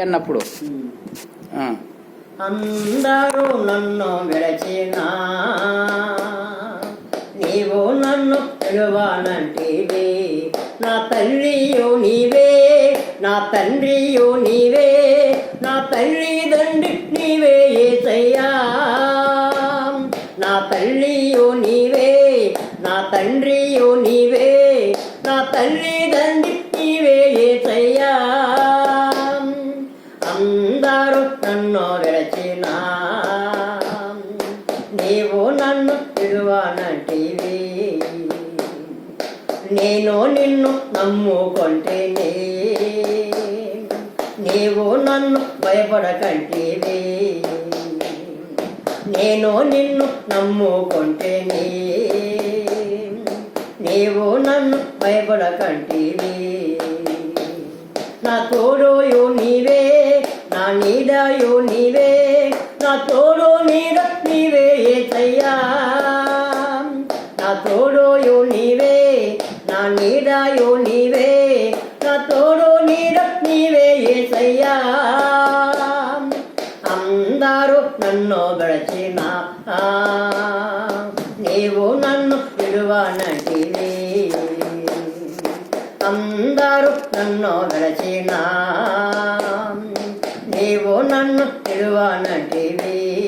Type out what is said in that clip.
అన్నప్పుడు. అందరూ నన్ను విడచినా నీవు నన్ను విడువానంటివి నా తల్లియు నీవే నా తండ్రియు నీవే నా తల్లి దండి నీవే ఏసయ్యా నా తల్లియు నీవే నా తండ్రియు నీవే నా తల్లి నన్ను విడచిన నీవు నన్ను విడువనంటివి నేను నిన్ను నమ్ముకొంటేనే. నీవు నన్ను భయపడకంటివి. నేను నిన్ను నమ్ముకొంటేనే. నీవు నన్ను భయపడకంటివి. నా తోడు నీడయో నీవే నా తోడో నీడ నీవే ఏసయ్యా నా తోడోయో నీవే నా నీడయో నీవే నా తోడో నీడ నీవే ఏసయ్యా అందరూ నన్ను గడచిన నీవు నన్ను విడువనంటివి. అందరూ నన్ను గడచిన నీవు నన్ను విడువనంటివి